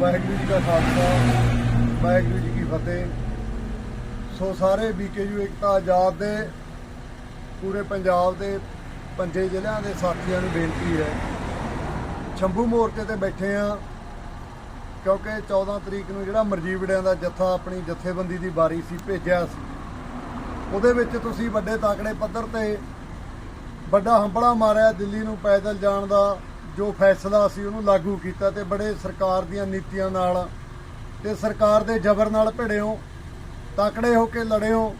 ਵਾਹਿਗੁਰੂ ਜੀ ਦਾ ਖਾਲਸਾ, ਵਾਹਿਗੁਰੂ ਜੀ ਕੀ ਫਤਿਹ। ਸੋ ਸਾਰੇ ਬੀਕੇਯੂ ਏਕਤਾ ਆਜ਼ਾਦ ਦੇ, ਪੂਰੇ ਪੰਜਾਬ ਦੇ ਪੰਜੇ ਜ਼ਿਲ੍ਹਿਆਂ ਦੇ ਸਾਥੀਆਂ ਨੂੰ ਬੇਨਤੀ ਹੈ। ਸ਼ੰਭੂ ਮੋਰਚੇ ਤੇ ਬੈਠੇ ਆ ਕਿਉਂਕਿ 14 ਤਰੀਕ ਨੂੰ ਜਿਹੜਾ ਮਰਜੀਵੜਿਆਂ ਦਾ ਜੱਥਾ ਆਪਣੀ ਜਥੇਬੰਦੀ ਦੀ ਵਾਰੀ ਸੀ ਭੇਜਿਆ ਸੀ। ਉਹਦੇ ਵਿੱਚ ਤੁਸੀਂ ਵੱਡੇ ਤਾਕੜੇ ਪੱਧਰ ਤੇ ਵੱਡਾ ਹੰਬੜਾ ਮਾਰਿਆ, ਦਿੱਲੀ ਨੂੰ ਪੈਦਲ ਜਾਣ ਦਾ। ਜੋ ਫੈਸਲਾ ਸੀ ਉਹਨੂੰ ਲਾਗੂ ਕੀਤਾ ਤੇ ਬੜੇ ਸਰਕਾਰ ਦੀਆਂ ਨੀਤੀਆਂ ਨਾਲ ਤੇ ਸਰਕਾਰ ਦੇ ਜ਼ਬਰ ਨਾਲ ਭਿੜਿਓ, ਤਾਕੜੇ ਹੋ ਕੇ ਲੜਿਓ।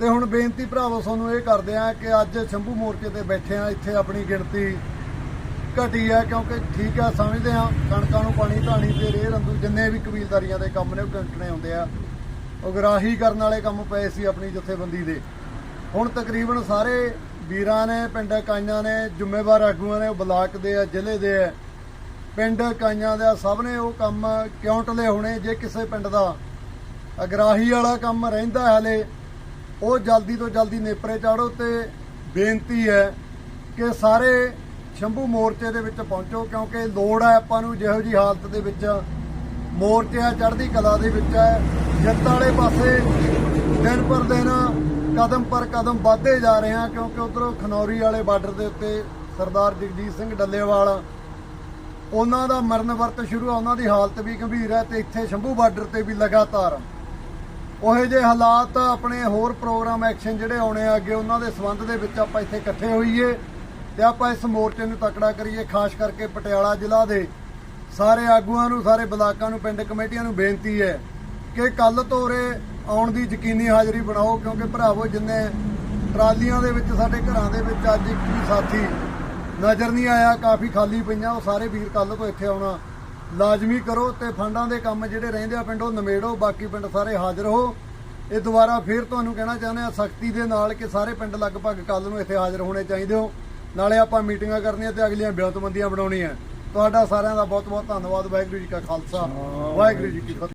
ਤੇ ਹੁਣ ਬੇਨਤੀ ਭਰਾਵੋ, ਤੁਹਾਨੂੰ ਇਹ ਕਰਦੇ ਆ ਕਿ ਅੱਜ ਸ਼ੰਭੂ ਮੋਰਚੇ ਤੇ ਬੈਠੇ ਆ ਇੱਥੇ ਆਪਣੀ ਗਿਣਤੀ ਘਟੀ ਆ ਕਿਉਂਕਿ ਠੀਕ ਆ, ਸਮਝਦੇ ਆ ਕਣਕਾਂ ਨੂੰ ਪਾਣੀ ਧਾਣੀ ਤੇ ਰੇਹ ਰੰਦੂ ਜਿੰਨੇ ਵੀ ਕਬੀਲਦਾਰੀਆਂ ਦੇ ਕੰਮ ਨੇ, ਉਹ ਕੰਟਣੇ ਹੁੰਦੇ ਆ। ਉਗਰਾਹੀ ਕਰਨ ਵਾਲੇ ਕੰਮ ਪਏ ਸੀ ਆਪਣੀ ਜਥੇਬੰਦੀ ਦੇ। ਹੁਣ ਤਕਰੀਬਨ ਸਾਰੇ ਵੀਰਾਂ ਨੇ, ਪਿੰਡ ਇਕਾਈਆਂ ਨੇ, ਜ਼ਿੰਮੇਵਾਰ ਆਗੂਆਂ ਨੇ, ਉਹ ਬਲਾਕ ਦੇ ਆ, ਜ਼ਿਲ੍ਹੇ ਦੇ ਆ। ਪਿੰਡ ਇਕਾਈਆਂ ਦਾ ਸਭ ਨੇ ਉਹ ਕੰਮ ਕਿਉਂ ਟਲੇ ਹੋਣੇ? ਜੇ ਕਿਸੇ ਪਿੰਡ ਦਾ ਅਗਰਾਹੀ ਵਾਲਾ ਕੰਮ ਰਹਿੰਦਾ ਹੈ ਹਲੇ, ਉਹ ਜਲਦੀ ਤੋਂ ਜਲਦੀ ਨੇਪਰੇ ਚਾੜੋ ਤੇ ਬੇਨਤੀ ਹੈ ਕਿ ਸਾਰੇ ਸ਼ੰਭੂ ਮੋਰਚੇ ਦੇ ਵਿੱਚ ਪਹੁੰਚੋ, ਕਿਉਂਕਿ ਲੋੜ ਹੈ ਆਪਾਂ ਨੂੰ ਜਿਹੋ ਜੀ ਹਾਲਤ ਦੇ ਵਿੱਚ ਮੋਰਚੇ ਆ ਚੜ੍ਹਦੀ ਕਲਾ ਦੇ ਵਿੱਚ ਹੈ। ਜਿੱਤ ਵਾਲੇ ਪਾਸੇ ਦਿਨ ਪਰ ਦਿਨ ਕਦਮ ਪਰ ਕਦਮ ਵਧਦੇ ਜਾ ਰਹੇ ਹਾਂ ਕਿਉਂਕਿ ਉਧਰੋਂ ਖਨੌਰੀ ਵਾਲੇ ਬਾਰਡਰ ਦੇ ਉੱਤੇ ਸਰਦਾਰ ਜਗਜੀਤ ਸਿੰਘ ਡੱਲੇਵਾਲ, ਉਹਨਾਂ ਦਾ ਮਰਨ ਵਰਤ ਸ਼ੁਰੂ ਆ, ਉਹਨਾਂ ਦੀ ਹਾਲਤ ਵੀ ਗੰਭੀਰ ਹੈ ਤੇ ਇੱਥੇ ਸ਼ੰਭੂ ਬਾਰਡਰ ਤੇ ਵੀ ਲਗਾਤਾਰ। ਉਹੇ ਜਿਹੇ ਹਾਲਾਤ ਆਪਣੇ ਹੋਰ ਪ੍ਰੋਗਰਾਮ ਐਕਸ਼ਨ ਜਿਹੜੇ ਆਉਣੇ ਆ, ਅੱਗੇ ਉਹਨਾਂ ਦੇ ਸੰਬੰਧ ਦੇ ਵਿੱਚ ਆਪਾਂ ਇੱਥੇ ਇਕੱਠੇ ਹੋਈਏ ਤੇ ਆਪਾਂ ਇਸ ਮੋਰਚੇ ਨੂੰ ਤਕੜਾ ਕਰੀਏ। ਖਾਸ ਕਰਕੇ ਪਟਿਆਲਾ ਜ਼ਿਲ੍ਹਾ ਦੇ ਸਾਰੇ ਆਗੂਆਂ ਨੂੰ, ਸਾਰੇ ਬਲਾਕਾਂ ਨੂੰ, ਪਿੰਡ ਕਮੇਟੀਆਂ ਨੂੰ ਬੇਨਤੀ ਹੈ ਕਿ ਕੱਲ ਤੋਰੇ ਆਉਣ ਦੀ ਯਕੀਨੀ ਹਾਜ਼ਰੀ ਬਣਾਓ, ਕਿਉਂਕਿ ਭਰਾਵੋ, ਜਿੰਨੇ ਟਰਾਲੀਆਂ ਦੇ ਵਿੱਚ ਸਾਡੇ ਘਰਾਂ ਦੇ ਵਿੱਚ ਅੱਜ ਇੱਕ ਵੀ ਸਾਥੀ ਨਜ਼ਰ ਨਹੀਂ ਆਇਆ, ਕਾਫੀ ਖਾਲੀ ਪਈਆਂ, ਉਹ ਸਾਰੇ ਵੀਰ ਕੱਲ ਤੋਂ ਇੱਥੇ ਆਉਣਾ। ਲਾਜ਼ਮੀ ਕਰੋ ਤੇ ਫੰਡਾਂ ਦੇ ਕੰਮ ਜਿਹੜੇ ਰਹਿੰਦੇ ਆ ਪਿੰਡੋਂ ਨਿਮੇੜੋ ਬਾਕੀ ਪਿੰਡ ਸਾਰੇ ਹਾਜ਼ਰ ਹੋ। ਇਹ ਦੁਬਾਰਾ ਫੇਰ ਤੁਹਾਨੂੰ ਕਹਿਣਾ ਚਾਹੁੰਦੇ ਆ, ਸਖਤੀ ਦੇ ਨਾਲ ਕਿ ਸਾਰੇ ਪਿੰਡ ਲਗਭਗ ਕੱਲ ਨੂੰ ਇੱਥੇ ਹਾਜ਼ਰ ਹੋਣੇ ਚਾਹੀਦੇ ਹੋ। ਨਾਲੇ ਆਪਾਂ ਮੀਟਿੰਗਾਂ ਕਰਨੀਆਂ ਤੇ ਅਗਲੀਆਂ ਬਿਆਨਤਬੰਦੀਆਂ ਬਣਾਉਣੀਆਂ। ਤੁਹਾਡਾ ਸਾਰਿਆਂ ਦਾ ਬਹੁਤ ਬਹੁਤ ਧੰਨਵਾਦ, ਵਾਹਿਗੁਰੂ ਜੀ ਕਾ ਖਾਲਸਾ, ਵਾਹਿਗੁਰੂ ਜੀ ਕੀ ਫਤਿਹ।